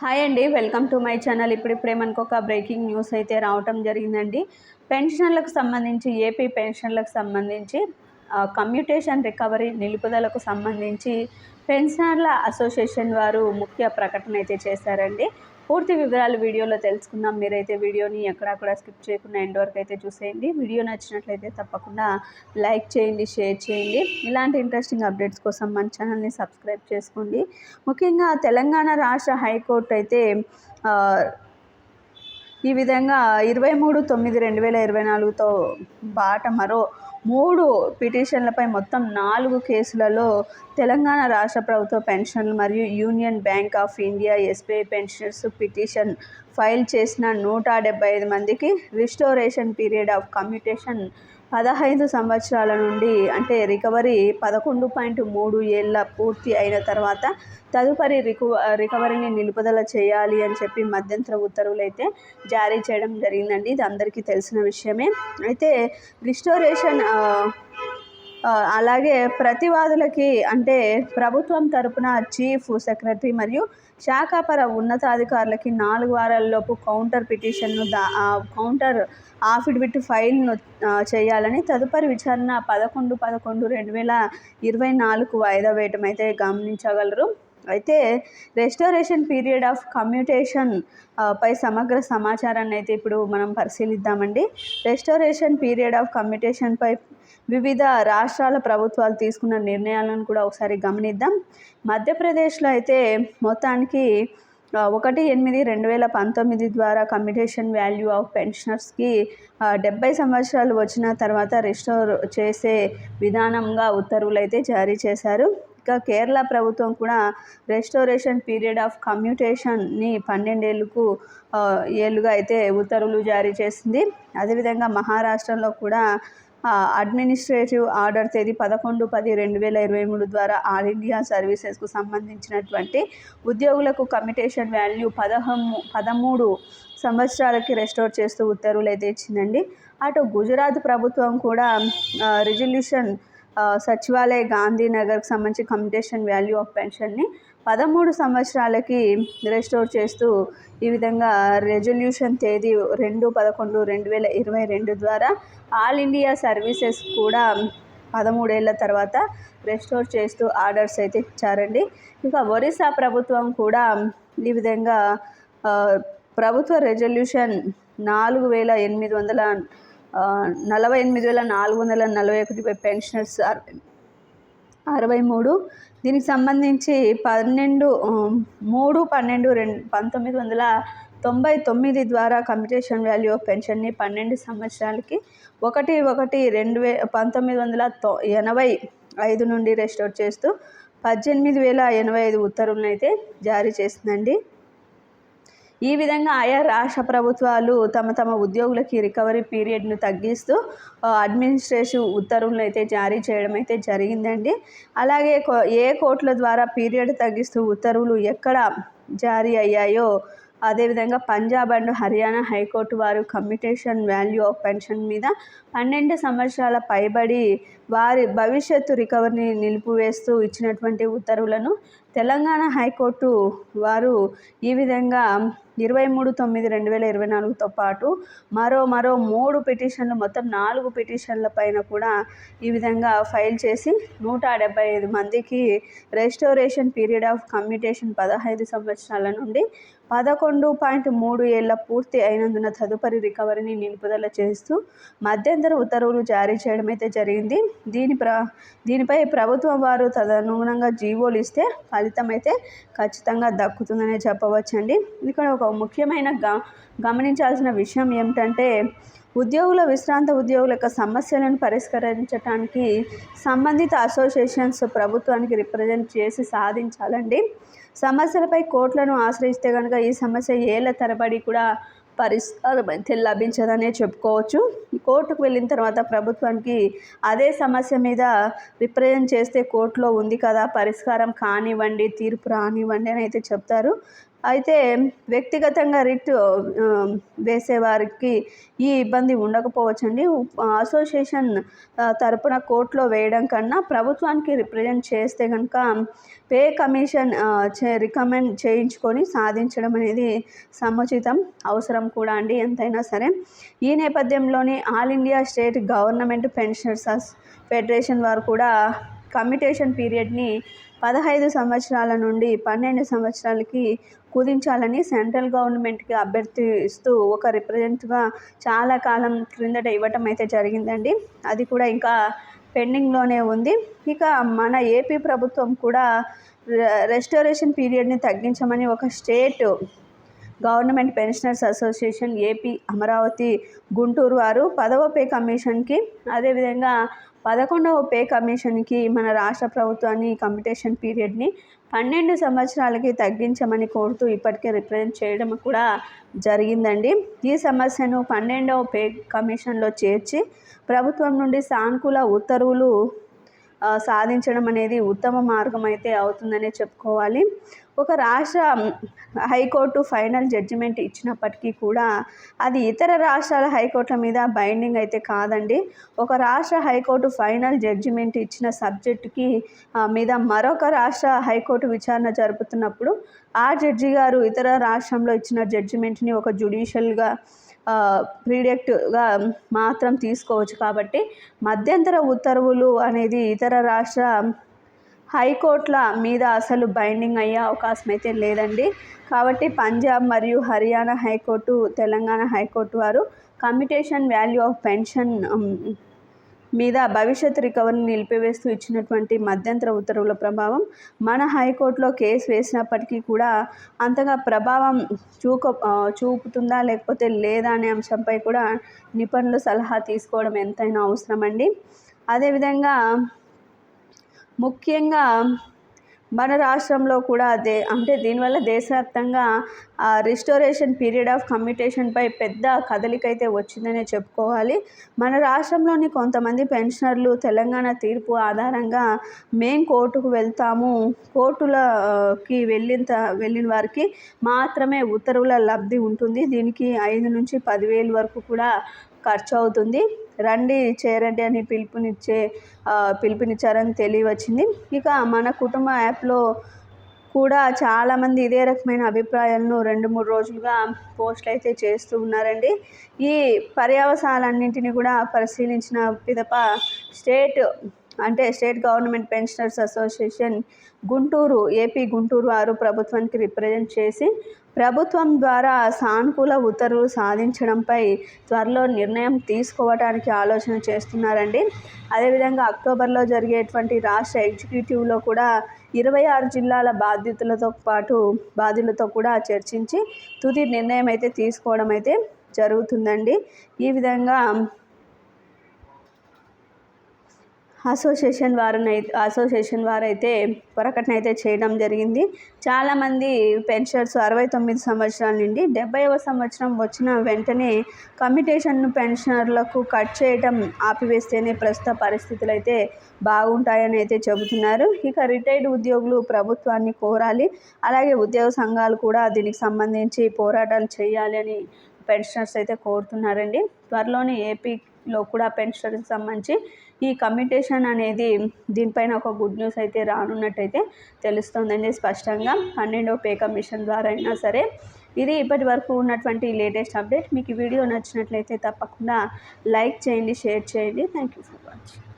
Hi అండి welcome to my channel. ఇప్పుడిప్పుడే మనకు ఒక బ్రేకింగ్ న్యూస్ అయితే రావటం జరిగిందండి. పెన్షన్లకు సంబంధించి ఏపీ పెన్షన్లకు సంబంధించి కమ్యూటేషన్ రికవరీ నిలుపుదలకు సంబంధించి పెన్షనర్ల అసోసియేషన్ వారు ముఖ్య ప్రకటన అయితే చేశారండి. పూర్తి వివరాలు వీడియోలో తెలుసుకుందాం. మీరైతే వీడియోని ఎక్కడా కూడా స్కిప్ చేయకుండా ఎండ్ వరకు అయితే చూసేయండి. వీడియో నచ్చినట్లయితే తప్పకుండా లైక్ చేయండి షేర్ చేయండి. ఇలాంటి ఇంట్రెస్టింగ్ అప్డేట్స్ కోసం మన ఛానల్ని సబ్స్క్రైబ్ చేసుకోండి. ముఖ్యంగా తెలంగాణ రాష్ట్ర హైకోర్టు అయితే ఈ విధంగా ఇరవై మూడు తొమ్మిది రెండు వేల ఇరవై నాలుగుతో బాట మరో మూడు పిటిషన్లపై మొత్తం నాలుగు కేసులలో తెలంగాణ రాష్ట్ర ప్రభుత్వ పెన్షన్లు మరియు union bank of India SBI pensions petition file చేసిన నూట డెబ్బై ఐదు మందికి రిస్టోరేషన్ పీరియడ్ ఆఫ్ కమ్యూటేషన్ పదహైదు సంవత్సరాల నుండి అంటే రికవరీ పదకొండు పాయింట్ మూడు ఏళ్ళ పూర్తి అయిన తర్వాత తదుపరి రికవ రికవరీని నిలుపుదల చేయాలి అని చెప్పి మధ్యంతర ఉత్తర్వులు అయితే జారీ చేయడం జరిగిందండి. ఇది అందరికీ తెలిసిన విషయమే. అయితే రిస్టోరేషన్ అలాగే ప్రతివాదులకి అంటే ప్రభుత్వం తరపున చీఫ్ సెక్రటరీ మరియు శాఖాపర ఉన్నతాధికారులకి నాలుగు వారాలలోపు కౌంటర్ పిటిషన్ను దా కౌంటర్ ఆఫిడవిట్ ఫైల్ను చేయాలని తదుపరి విచారణ పదకొండు పదకొండు రెండు వేల ఇరవై నాలుగు వాయిదా వేయటం అయితే గమనించగలరు. అయితే రెస్టోరేషన్ పీరియడ్ ఆఫ్ కమ్యూటేషన్ పై సమగ్ర సమాచారాన్ని అయితే ఇప్పుడు మనం పరిశీలిద్దామండి. రెస్టోరేషన్ పీరియడ్ ఆఫ్ కమ్యూటేషన్పై వివిధ రాష్ట్రాల ప్రభుత్వాలు తీసుకున్న నిర్ణయాలను కూడా ఒకసారి గమనిద్దాం. మధ్యప్రదేశ్లో అయితే మొత్తానికి ఒకటి ఎనిమిది రెండు వేల పంతొమ్మిది ద్వారా కమ్యూటేషన్ వాల్యూ ఆఫ్ పెన్షనర్స్కి డెబ్బై సంవత్సరాలు వచ్చిన తర్వాత రిస్టోర్ చేసే విధానంగా ఉత్తర్వులు అయితే జారీ చేశారు. ఇక కేరళ ప్రభుత్వం కూడా రెస్టోరేషన్ పీరియడ్ ఆఫ్ కమ్యూటేషన్ని పన్నెండేళ్ళకు ఏళ్ళుగా అయితే ఉత్తర్వులు జారీ చేసింది. అదేవిధంగా మహారాష్ట్రలో కూడా అడ్మినిస్ట్రేటివ్ ఆర్డర్ తేదీ పదకొండు పది రెండు వేల ఇరవై మూడు ద్వారా ఆల్ ఇండియా సర్వీసెస్కు సంబంధించినటువంటి ఉద్యోగులకు కమిటేషన్ వాల్యూ పదహము పదమూడు సంవత్సరాలకి రెస్టోర్ చేస్తూ ఉత్తర్వులు అయితే ఇచ్చిందండి. అటు గుజరాత్ ప్రభుత్వం కూడా రిజల్యూషన్ సచివాలయ గాంధీనగర్కి సంబంధించి కమిటేషన్ వాల్యూ ఆఫ్ పెన్షన్ని పదమూడు సంవత్సరాలకి రెస్టోర్ చేస్తూ ఈ విధంగా రెజల్యూషన్ తేదీ రెండు పదకొండు రెండు వేల ఇరవై రెండు ద్వారా ఆల్ ఇండియా సర్వీసెస్ కూడా పదమూడేళ్ళ తర్వాత రెస్టోర్ చేస్తూ ఆర్డర్స్ అయితే ఇచ్చారండి. ఇంకా ఒరిస్సా ప్రభుత్వం కూడా ఈ విధంగా ప్రభుత్వ రెజల్యూషన్ నాలుగు వేల ఎనిమిది వందల నలభై ఎనిమిది వేల నాలుగు వందల నలభై ఒకటి పెన్షనర్స్ అరవై మూడు. దీనికి సంబంధించి పన్నెండు మూడు పన్నెండు రెండు పంతొమ్మిది వందల తొంభై తొమ్మిది ద్వారా కమ్యూటేషన్ వాల్యూ ఆఫ్ పెన్షన్ని పన్నెండు సంవత్సరాలకి ఒకటి ఒకటి రెండు వే పంతొమ్మిది వందల తొ ఎనభై ఐదు నుండి రెస్టోర్ చేస్తూ పద్దెనిమిది వేల ఎనభై ఐదు ఉత్తర్వులను అయితే జారీ చేసిందండి. ఈ విధంగా ఆయా రాష్ట్ర ప్రభుత్వాలు తమ తమ ఉద్యోగులకి రికవరీ పీరియడ్ను తగ్గిస్తూ అడ్మినిస్ట్రేషన్ అడ్మినిస్ట్రేటివ్ ఉత్తర్వులను అయితే జారీ చేయడం అయితే జరిగిందండి. అలాగే కో- ఏ కోర్టుల ద్వారా పీరియడ్ తగ్గిస్తూ ఉత్తర్వులు ఎక్కడ జారీ అయ్యాయో అదేవిధంగా Punjab and Haryana high court వారు కమ్యూటేషన్ వాల్యూ ఆఫ్ పెన్షన్ మీద పన్నెండు సంవత్సరాల పైబడి వారి భవిష్యత్తు రికవరీని నిలిపివేస్తూ ఇచ్చినటువంటి ఉత్తర్వులను తెలంగాణ హైకోర్టు వారు ఈ విధంగా ఇరవై మూడు తొమ్మిది రెండు వేల ఇరవై నాలుగుతో పాటు మరో మరో మూడు పిటిషన్లు మొత్తం నాలుగు పిటిషన్ల పైన కూడా ఈ విధంగా ఫైల్ చేసి నూట డెబ్బై ఐదు మందికి రెస్టోరేషన్ పీరియడ్ ఆఫ్ కమ్యూటేషన్ పదహైదు సంవత్సరాల నుండి పదకొండు పాయింట్ మూడు ఏళ్ళ పూర్తి అయినందున తదుపరి రికవరీని నిలుపుదల చేస్తూ మధ్యంతర ఉత్తర్వులు జారీ చేయడం అయితే జరిగింది. దీని ప్ర దీనిపై ప్రభుత్వం వారు తదనుగుణంగా జీవోలు ఇస్తే ఫలితం అయితే ఖచ్చితంగా దక్కుతుందనే చెప్పవచ్చండి. ఇక్కడ ఒక ముఖ్యమైన గ గమనించాల్సిన విషయం ఏమిటంటే ఉద్యోగుల విశ్రాంత ఉద్యోగుల యొక్క సమస్యలను పరిష్కరించడానికి సంబంధిత అసోసియేషన్స్ ప్రభుత్వానికి రిప్రజెంట్ చేసి సాధించాలండి. సమస్యలపై కోర్టులను ఆశ్రయిస్తే కనుక ఈ సమస్య ఏళ్ళ తరబడి కూడా పరిష్కారం అయితే లభించదనే చెప్పుకోవచ్చు. కోర్టుకు వెళ్ళిన తర్వాత ప్రభుత్వానికి అదే సమస్య మీద రిప్రజెంట్ చేస్తే కోర్టులో ఉంది కదా పరిష్కారం కానివ్వండి తీర్పు రానివ్వండి అని అయితే చెప్తారు. అయితే వ్యక్తిగతంగా రిట్ వేసేవారికి ఈ ఇబ్బంది ఉండకపోవచ్చండి. అసోసియేషన్ తరపున కోర్టులో వేయడం కన్నా ప్రభుత్వానికి రిప్రజెంట్ చేస్తే కనుక పే కమిషన్ చే రికమెండ్ చేయించుకొని సాధించడం అనేది సముచితం అవసరం కూడా అండి. ఎంతైనా సరే ఈ నేపథ్యంలోనే all India state government pensioners federation వారు కూడా కమ్యూటేషన్ పీరియడ్ని పదహైదు సంవత్సరాల నుండి పన్నెండు సంవత్సరాలకి కుదించాలని సెంట్రల్ గవర్నమెంట్కి అభ్యర్థిస్తూ ఒక రిప్రజెంట్గా చాలా కాలం క్రిందట ఇవ్వటం అయితే జరిగిందండి. అది కూడా ఇంకా పెండింగ్లోనే ఉంది. ఇక మన ఏపీ ప్రభుత్వం కూడా రెస్టోరేషన్ పీరియడ్ని తగ్గించమని ఒక state government pensioners association AP Amaravati Guntur వారు పదవ పే కమిషన్కి అదేవిధంగా పదకొండవ పే కమిషన్కి మన రాష్ట్ర ప్రభుత్వాన్ని కంపిటీషన్ పీరియడ్ని పన్నెండు సంవత్సరాలకి తగ్గించమని కోరుతూ ఇప్పటికే రిప్రజెంట్ చేయడం కూడా జరిగిందండి. ఈ సమస్యను పన్నెండవ పే కమిషన్లో చేర్చి ప్రభుత్వం నుండి సానుకూల ఉత్తర్వులు సాధించడం అనేది ఉత్తమ మార్గం అయితే అవుతుందనే చెప్పుకోవాలి. ఒక రాష్ట్ర హైకోర్టు ఫైనల్ జడ్జిమెంట్ ఇచ్చినప్పటికీ కూడా అది ఇతర రాష్ట్రాల హైకోర్టుల మీద బైండింగ్ అయితే కాదండి. ఒక రాష్ట్ర హైకోర్టు ఫైనల్ జడ్జిమెంట్ ఇచ్చిన సబ్జెక్టుకి మీద మరొక రాష్ట్ర హైకోర్టు విచారణ జరుపుతున్నప్పుడు ఆ జడ్జి గారు ఇతర రాష్ట్రంలో ఇచ్చిన జడ్జిమెంట్ని ఒక జుడిషియల్గా ప్రిడెక్ట్గా మాత్రం తీసుకోవచ్చు. కాబట్టి మధ్యంతర ఉత్తర్వులు అనేది ఇతర రాష్ట్ర హైకోర్టుల మీద అసలు బైండింగ్ అయ్యే అవకాశం అయితే లేదండి. కాబట్టి పంజాబ్ మరియు Haryana high court Telangana high court వారు కమ్యూటేషన్ వాల్యూ ఆఫ్ పెన్షన్ మీద భవిష్యత్ రికవరీని నిలిపివేస్తూ ఇచ్చినటువంటి మధ్యంతర ఉత్తర్వుల ప్రభావం మన హైకోర్టులో కేసు వేసినప్పటికీ కూడా అంతగా ప్రభావం చూక చూపుతుందా లేకపోతే లేదా అనే అంశంపై కూడా నిపుణులు సలహా తీసుకోవడం ఎంతైనా అవసరం అండి అదేవిధంగా ముఖ్యంగా మన రాష్ట్రంలో కూడా అదే అంటే దీనివల్ల దేశవ్యాప్తంగా రిస్టోరేషన్ పీరియడ్ ఆఫ్ కమ్యూటేషన్పై పెద్ద కదలిక అయితే వచ్చిందనే చెప్పుకోవాలి. మన రాష్ట్రంలోని కొంతమంది పెన్షనర్లు తెలంగాణ తీర్పు ఆధారంగా మేం కోర్టుకు వెళ్తాము. కోర్టులకి వెళ్ళిన వెళ్ళిన వారికి మాత్రమే ఉత్తర్వుల లబ్ధి ఉంటుంది. దీనికి ఐదు నుంచి పదివేలు వరకు కూడా ఖర్చు అవుతుంది రండి చేరండి అని పిలుపునిచ్చే పిలుపునిచ్చారని తెలియవచ్చింది. ఇక మన కుటుంబ యాప్లో కూడా చాలామంది ఇదే రకమైన అభిప్రాయాలను రెండు మూడు రోజులుగా పోస్టులు అయితే చేస్తూ ఉన్నారండి. ఈ పర్యవసాలన్నింటినీ కూడా పరిశీలించిన పిదప స్టేట్ అంటే state government pensioners association Guntur AP Guntur వారు ప్రభుత్వానికి రిప్రజెంట్ చేసి ప్రభుత్వం ద్వారా సానుకూల ఉత్తర్వులు సాధించడంపై త్వరలో నిర్ణయం తీసుకోవడానికి ఆలోచన చేస్తున్నారండి. అదేవిధంగా అక్టోబర్లో జరిగేటువంటి రాష్ట్ర ఎగ్జిక్యూటివ్లో కూడా ఇరవై ఆరు జిల్లాల బాధ్యతలతో పాటు బాధ్యులతో కూడా చర్చించి తుది నిర్ణయం అయితే తీసుకోవడం అయితే జరుగుతుందండి. ఈ విధంగా అసోసియేషన్ వారిని అసోసియేషన్ వారైతే ప్రకటన అయితే చేయడం జరిగింది. చాలామంది పెన్షన్స్ అరవై తొమ్మిది సంవత్సరాల నుండి డెబ్బైవ సంవత్సరం వచ్చిన వెంటనే కమిటేషన్ను పెన్షనర్లకు కట్ చేయడం ఆపివేస్తేనే ప్రస్తుత పరిస్థితులు అయితే బాగుంటాయని అయితే చెబుతున్నారు. ఇక రిటైర్డ్ ఉద్యోగులు ప్రభుత్వాన్ని కోరాలి. అలాగే ఉద్యోగ సంఘాలు కూడా దీనికి సంబంధించి పోరాటాలు చేయాలి అని పెన్షనర్స్ అయితే కోరుతున్నారండి. త్వరలోనే ఏపీ లో కూడా పెన్షన్కి సంబంధించి ఈ కమ్యూటేషన్ అనేది దీనిపైన ఒక గుడ్ న్యూస్ అయితే రానున్నట్టయితే తెలుస్తుందండి స్పష్టంగా. పన్నెండవ పే కమిషన్ ద్వారా అయినా సరే. ఇది ఇప్పటి వరకు ఉన్నటువంటి లేటెస్ట్ అప్డేట్. మీకు వీడియో నచ్చినట్లయితే తప్పకుండా లైక్ చేయండి షేర్ చేయండి. Thank you for watching.